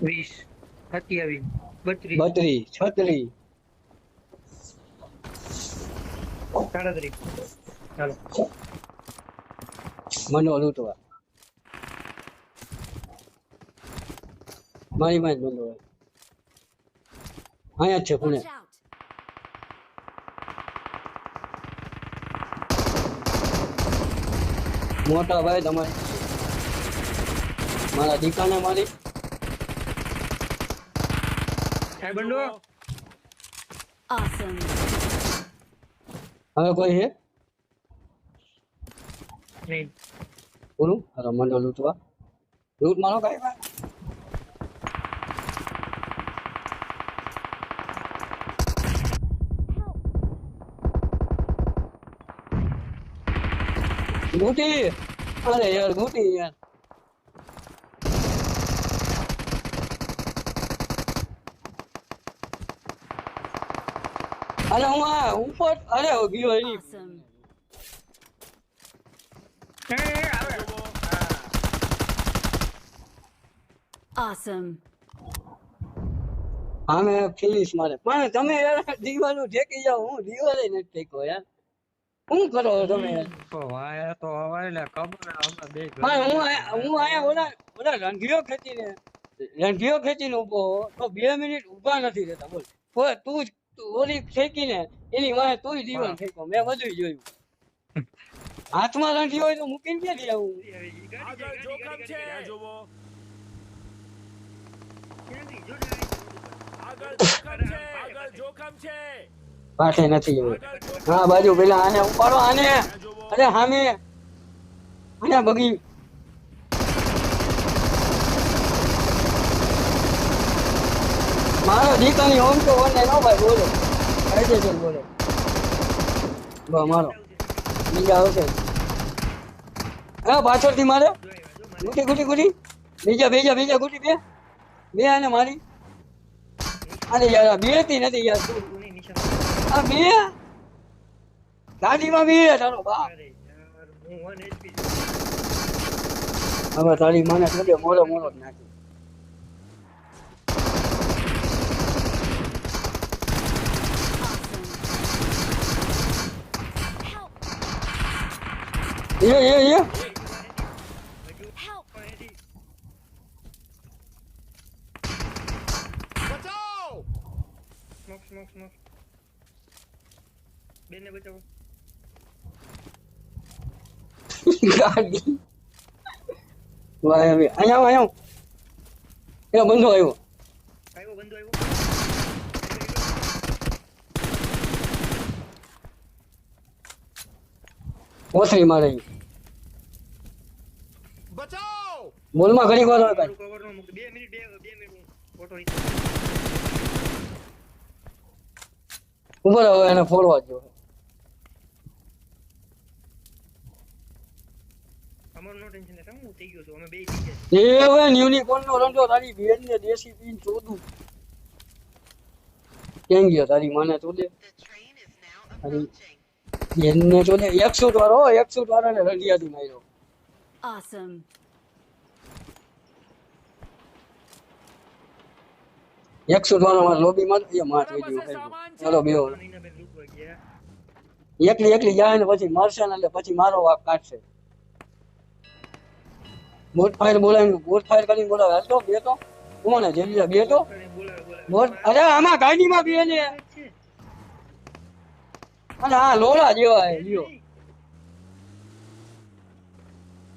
વીસ સત્યાવીસ બત્રીસ. બત્રીસ છત્રીસ. સાડત્રીસ. ચાલો. મનો લૂંટવા. મારી માં જ બંધો અહીંયા જ છે પુણે! મોટા ભાઈ તમારી. મારા દીકાને મારી. સાહેબ બંડો Awesome. હવે કોઈ હે નહીં પૂરું રમણ લૂંટવા લૂંટ મારો કાંઈ ગુટી અરે યાર ગુટી યાર અરે હું આ ઉપર અરે ગયો એની Awesome. એ, એ, આવે. Awesome. આમે ફિનિશ મારે પણ તમે યાર દીવાનું ઠેકી જાઓ હું દીવાલે નથી ઠેકો યાર શું કરો તમે તો વાયા તો હવાય ને ખબર ને અમે બે પણ હું આયા- હું આયા ઓલા ઓલા રંગીઓ ખેંચીને રંગીઓ ખેંચીને ઊભો હો, તો બે મિનિટ ઊભા નથી રહેતા બોલ તું જ તું ઓલી ફેંકીને એની વાહે તોય દીવાન ફેંકો. મેં બધું જોયું. હાથમાં લાંઠી હોય તો મૂકીને ક્યાંથી આવું? આગળ જોખમ છે. જુઓ આગળ જોખમ છે. આગળ જોખમ છે. પાસે નથી હા બાજુ પેલા આને ઉપાડો આને. અરે હામે. આને બગી. મારો દીકરાની ઓમ તો ઓને નો ભાઈ બોલો. કાયદે જો બોલો. બા મારો. બીજા આવશે. હા પાછળથી મારે. ગુટી ગુટી ગુટી બીજા બીજા બીજા ગુટી બે. બે આને મારી. અરે યાર બેથી નથી યાર. આ બે? ગાડીમાં બે તારો બા હવે તારી મને મોડો મોડો જ નાખી. એ એ એ Help! બચાવ સ્મોક સ્મોક સ્મોક બેનને બચાવો ગાડી વાહ હવે અહીંયા આવો, અહીંયા આવો. એ બંધો આવ્યો આવ્યો ઓસરી મારે. બચાવ! બોલમાં ઘણી વાર હોય ભાઈ. કવર નો મૂકતો. બે મિનિટ બે બે મિનિટ ફોટો ઉપર હવે એને ફોડવા જ એ હવે યુનિકોર્ન નો રંડો તારી બેન ને દેશી પીન ચોદું. કેમ ગયો? તારી માને ચોદે. તારી બેન ને ચોદે એકસો વાળો એકસો વાળા ને રંડિયાથી માર્યો. Awesome. એકસો વાળો મારા લોબી માં એ માર થઈ ગયો. ચાલો બેહો. એકલી એકલી જાય ને પછી મારશે ને એટલે પછી મારો વાક કાઢશે. બોટ ફાયર બોલાવીને બોટ ફાયર કરીને બોલાવે. હાલ તો બે તો કોણ હે બે તો બોટ અરે આમાં ગાડીમાં બે ને અને આ લોલા જેવા હે લ્યો.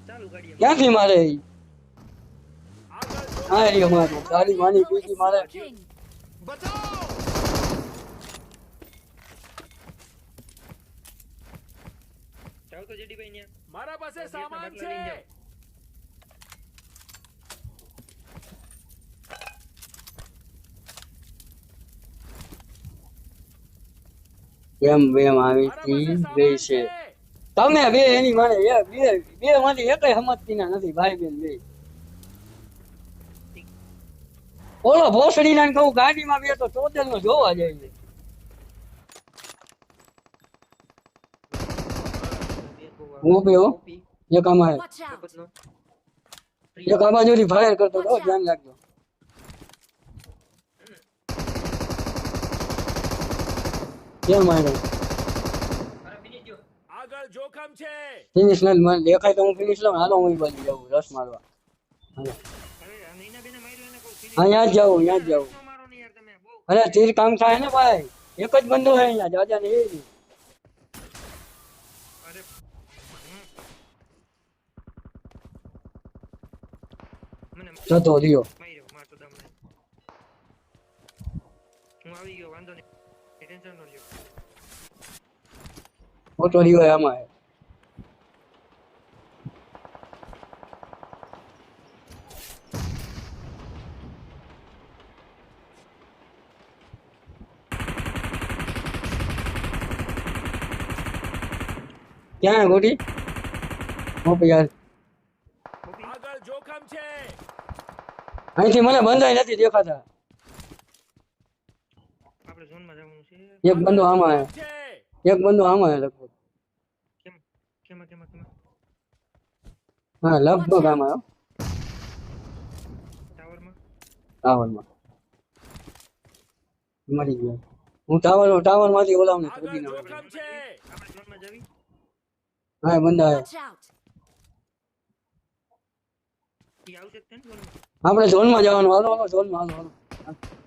ચાલુ ગાડી ક્યાંથી મારે હા લ્યો મારું. ગાડી માની પીકી મારે. મારા પાસે સામાન છે. કેમ બેમ આવી તી બે છે. તમે બે એની માને બે બે માંથી એકય સમજતી ના નથી ભાઈ બેન બે. ઓલો ભોસડી ના કહું ગાડીમાં બે તો ચોતેર નો જોવા જાય છે. હું બે એક આમાં એક આમાં જોડી ફાયર કરતો ધ્યાન રાખજો. ક્યાં માર્યો અરે ફિનિશ જો આગળ જોખમ છે. ફિનિશ નથી મને દેખાય તો હું ફિનિશ લઉં હાલો હું બાજુ જાઉં રસ મારવા. હાલો. અરે આ નૈના બેને માર્યો એને કોઈ ફિનિશ અહીંયા જ જાઉં અહીંયા જ જાઉં. અરે તીર કામ થાય ને ભાઈ. એક જ બંદો હે અહીંયા જાજા ને એ જતો રહ્યો. હું આવી ગયો વાંધો નહીં. ટેન્શન ન લ્યો ફોટો રહ્યો હે આમાં હે. ક્યાં હે ગોટી મોપી યાર કોપી આગળ જોખમ છે અહીંથી મને બંધાઈ નથી દેખાતા આપણે ઝોનમાં જવાનું છે એક બંદો આમાં હે છે એક બંદો આમાં હે લગભગ કેમ કેમાં કેમાં કેમાં હા લગભગ આમાં હે ટાવરમાં ટાવરમાં મરી ગયો હું ટાવર ટાવરમાંથી ઓલાવને આગળ કૂદી નાખ્યો જોખમ છે આપણે ઝોનમાં જવી હા બંધા હે Watch out! ઈ આવશે જ તે ને ઝોનમાં આપણે ઝોનમાં જવાનું હાલો હાલો ઝોનમાં હાલો હાલો પહેલા જ કહું છું.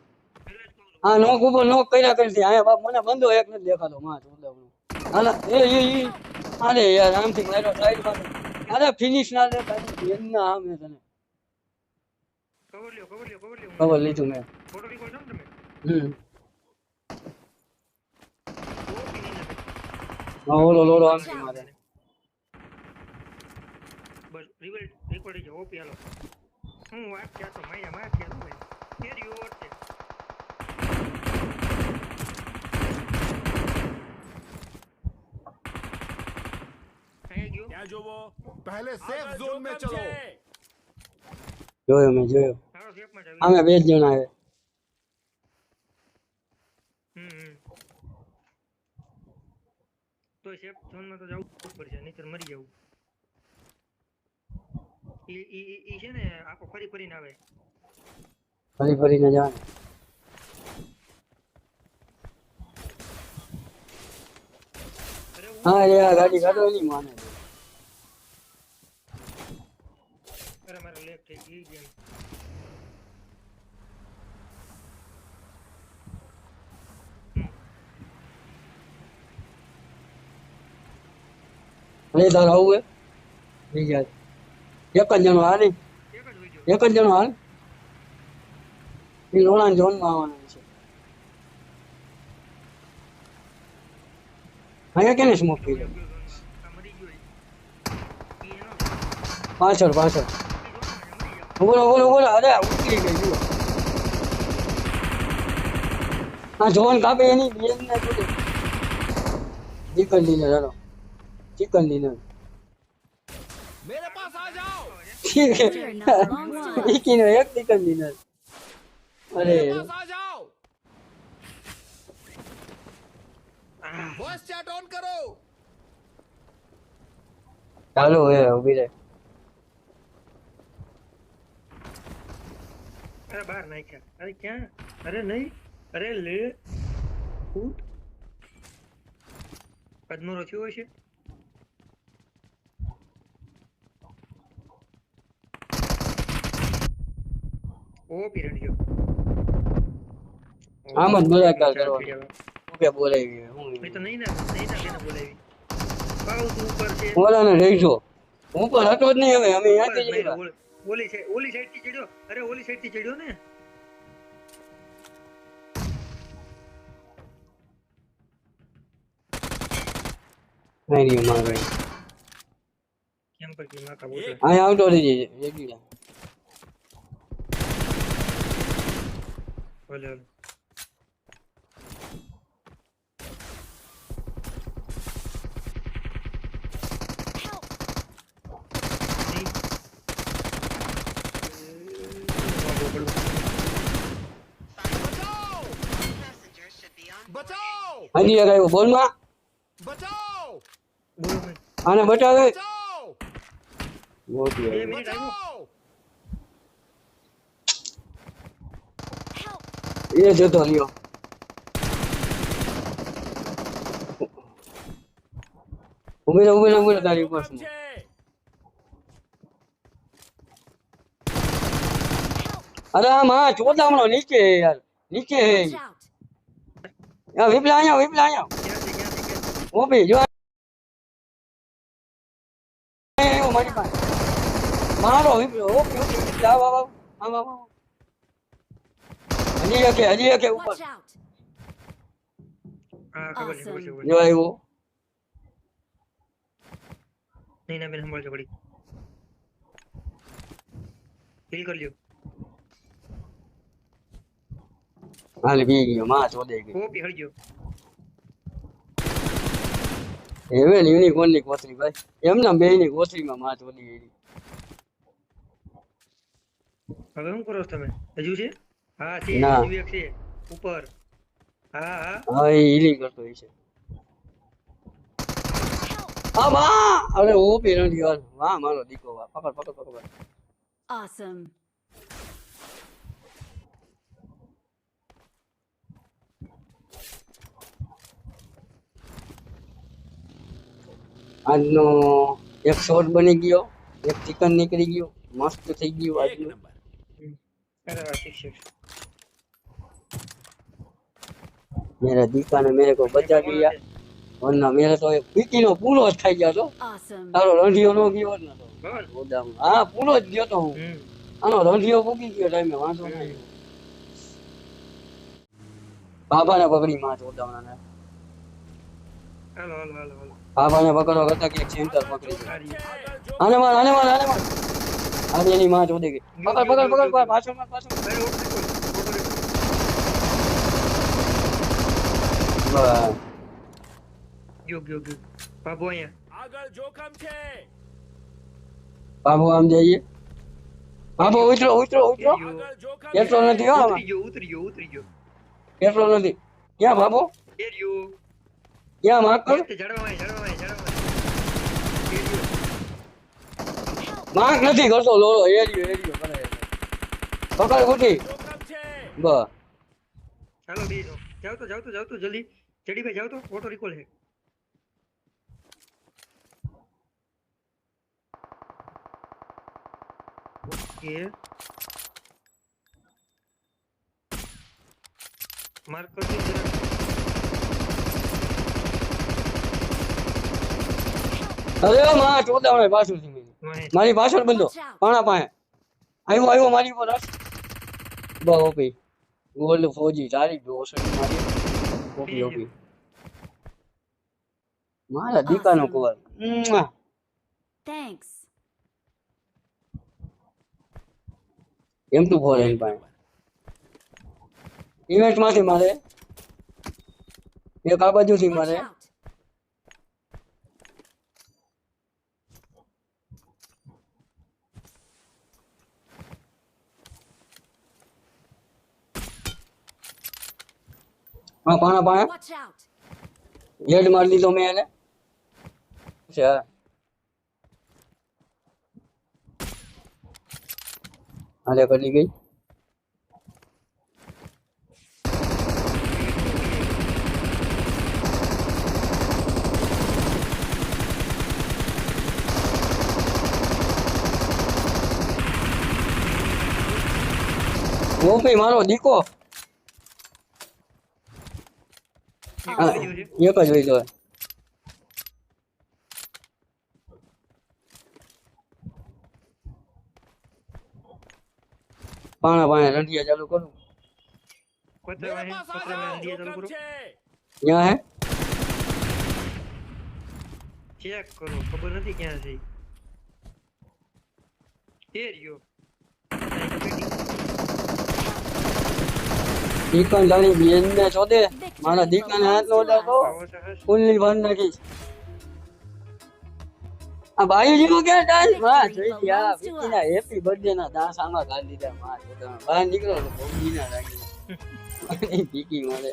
હા નોક ઉપર નોક કર્યા કરી આયા બાપ મને બંધો એક નથી દેખાતો. માં ચોદાવનો હાલા એ એ અરે યાર આમથી મારો સાઈડમાં અરે ફિનિશ ના લે તારી બેનના આમે તને. કવર લ્યો કવર લ્યો કવર લ્યો કવર લીધું મેં. ફોટો રેકોર્ડ છો ને તમે હમ. હા, ઓલો લોડો આમથી મારે. બસ રિવર્ટ રેકોર્ડ છે ઓપી હાલો. હું વાત ક્યાં તો માયા માં ક્યાં તો ભાઈ કેરી ઓવર છે અહીંયા ગયો ત્યાં જોવો. પહેલે સેફ ઝોન મે ચલો જોયો મે જોયો. અમે બે જણા હે તો સેફ ઝોનમાં તો જવું પડશે નહીતર મરી જવું. ઈ ઈ ઈ છે ને આખો ફરી ફરીને આવે. ફરી ફરી ફરીને જવાનું. હા યાર ગાડી કાઢો નહીં માને તાર આવું હે. બીજા એક જ જણો હાલ. એક જ જણો હાલ. એ લોણા ઝોનમાં આવવાના છે. અહીંયા કેને સ્મોક કરી ગયો? પાછળ પાછળ. બોલો બોલો બોલો. અરે ઉતરી ગઈ, જુઓ. હા જોન કાપે એની બેન ને જોડે જાય ડિનર હાલો ચિકન ડિનર मेरे पास आ जाओ Fear not belongs to us. વિકીનો એક ચિકન ડિનર અરે मेरे पास आ जाओ આહ, वॉइस चैट ऑन करो ચાલો હે ઉભી રહે અરે બહાર નાખ્યા અરે ક્યાં અરે નહીં અરે લે ફૂટ પદમરો થયો હશે ઓ પીરિયડ ગયો આમ જ મજાક ચાલ કરવાનો. પીરિયડ. ઓકે બોલાવી હું મેં તો નહીં ના નહીં ના બેને બોલાવી પાઉસ ઉપર છે ઓલાને રહીશો હું પણ હતો જ નહીં હવે અમે ઉપર ત્યાંથી જ નહીં, આવ્યા. ઓલી- ઓલી સાઈડ ઓલી સાઈડથી ચડ્યો અરે ઓલી સાઈડથી ચડ્યો ને નહીં રહ્યું મારે કેમ પર કે માકા બોલે અહીંયા આવતો રહીજે રેગ્યુલર ભલે Helal. હાજી એક આવ્યો. બોલમાં બચાવ! આને બચાવે? બચાવ! એ જતો લ્યો. ઉમેરા ઉમેરા ઉમેરા તારી ઉપર છું અરે આ માં ચોદા હમણો નીચે યાર નીચે હે. યા વિપલા આયા વિપલા આયા ઓબી જો મારી પાસે મારો વિપલો ઓકે ઓકે આવ આવ આવ આવ આવ. હજી એકે હજી એકે ઉપર! હા ખબર છે ખબર છે. જો આવ્યો. નહીં ના બેન સંભાળજો ઘડી ફીલ કરજો. હાલ બી ગયો માં ચોદે ગઈ ઓપી હળજો. હવે યુનિકોર્નની કોથળી ભાઈ. એમના બે ની કોથળીમાં માં ચોદી ગઈ. હવે શું કરો છો તમે? હજુ છે? હા છે ના. એક છે. ઉપર. હા હા. હા એ હીલિંગ કરતો હોય છે. હા માં અરે ઓપી નથી યાર વાહ મારો દીકો વાહ. પકડ પકડ આજનો એક શોટ બની ગયો. એક ચિકન નીકળી ગયો. મસ્ત થઈ ગયું આજનું નંબર અરે વાહ, ઠીક છે મેરા દીકાને મેરે કો બચા ગયા. વરના મેરે તો એક પીકી નો પૂરો જ થઈ ગયો તો તારો રંધિયો નો ગયો જ નતો ગોદામ હા પૂરો જ ગયો તો હું. આનો રંધિયો પૂકી ગયો ટાઈમે વાંધો નહીં. બાબાને પકડી માં ચોદાવણાને હાલો હાલો હાલો હાલો. બાબાને પકડો કરતા કે સેન્ટર પકડી આને માર આને માર આને માર. આને એની માં જોડે ગઈ. પકડ પકડ પકડ પાછો માર પાછળ માર. અરે ઓપી બોલ ઓપી બોલ. બસ. યોગ ગયો બાબુ અહીંયા આગળ જોખમ છે. બાબુ આમ જઈએ. બાબુ ઉતરો ઉતરો ઉતરો. છે. નથી હો ઉતરી ગયો ઉતરી ગયો ઉતરી ગયો. કેટલો નથી? ક્યાં બાબુ? એરિયો ક્યાં કર જડવાય જડવાય જડવાય એરિયો નથી કરતો લોળો એરિયો એરિયો કરે. પકડ ઉઠી. બસ. ચાલો બે જાવ તો જાવ તો જાવ તો જલ્દી. ચડી ભાઈ જાવ તો. ઓટો રિકોલ છે. ઓકે. માર્ક કરજો જરા અરે માં ચોદાવણે પાછું થી મારી. પાછળ બંધો. પાણા પાસે. આવ્યો આવ્યો મારી ઉપર બહુ બસ ઓપી ગોલ્ડ ફોજી તારી જો ઓસડી મારી ઓપી ઓપી મારા દીકાનો કુવર મ્વા. Thanks. એમ ટુ ફોર એન પાસે ઇવેન્ટમાંથી મારે એક આ બાજુથી Watch મારે out! હા પાણા પાણા Watch out! હેડ મારી દીધો મેં એને છે હાલે કરી ગઈ ઓપી મારો દીકો હા, એક જ તો પાણા પાણા રંડિયા ચાલુ કરું વાહે, ચાલુ કરું છે હે ચેક કરો ખબર નથી ક્યાં છે એ રહ્યો દીકન તારી બેન ને છોડે મારા દીકરા ને હાથ નો તો ફૂલની ભાન નાખી. આ ભાઈ જીવો કે ડાન્સ વાહ જોઈ ગયા વિકી ના હેપી બર્થડે ના ડાન્સ આમાં ગાળ દીધા. માં તો બહાર નીકળો તો ભોગી ના રાખી વિકી મારે